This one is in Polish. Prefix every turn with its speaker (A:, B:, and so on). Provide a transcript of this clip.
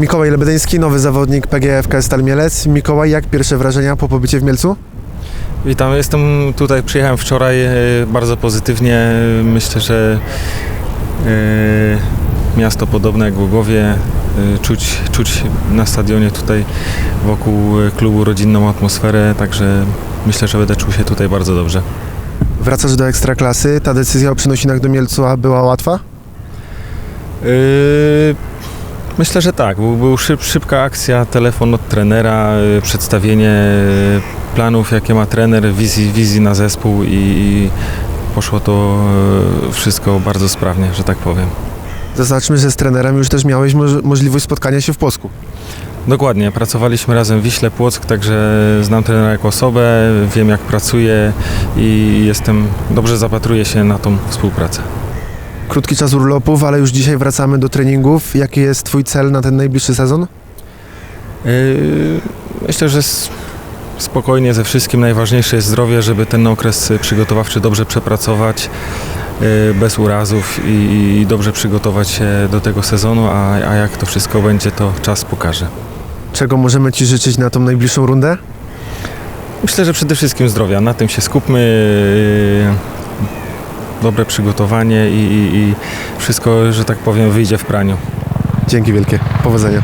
A: Mikołaj Lebedyński, nowy zawodnik PGFK Stal Mielec. Mikołaj, jak pierwsze wrażenia po pobycie w Mielcu?
B: Witam, jestem tutaj, przyjechałem wczoraj e, bardzo pozytywnie. Myślę, że e, miasto podobne jak Głogowie, e, czuć, czuć na stadionie tutaj wokół klubu rodzinną atmosferę, także myślę, że będę czuł się tutaj bardzo dobrze.
A: Wracasz do Ekstraklasy. Ta decyzja o przenosinach do Mielca była łatwa?
B: E, Myślę, że tak. Był, był szyb, szybka akcja, telefon od trenera, e, przedstawienie e, planów, jakie ma trener, wizji, wizji na zespół i, poszło to e, wszystko bardzo sprawnie, że tak powiem.
A: Zaznaczmy, że z trenerem już też miałeś moż- możliwość spotkania się w Płocku.
B: Dokładnie, pracowaliśmy razem w Wiśle Płock, także znam trenera jako osobę, wiem jak pracuje i jestem, dobrze zapatruję się na tą współpracę.
A: Krótki czas urlopów, ale już dzisiaj wracamy do treningów. Jaki jest Twój cel na ten najbliższy sezon?
B: Yy, Myślę, że spokojnie ze wszystkim najważniejsze jest zdrowie, żeby ten okres przygotowawczy dobrze przepracować, yy, bez urazów i, i dobrze przygotować się do tego sezonu, a, a jak to wszystko będzie, to czas pokaże.
A: Czego możemy Ci życzyć na tą najbliższą rundę?
B: Myślę, że przede wszystkim zdrowia. Na tym się skupmy. Dobre przygotowanie i, i, i wszystko, że tak powiem, wyjdzie w praniu.
A: Dzięki wielkie. Powodzenia.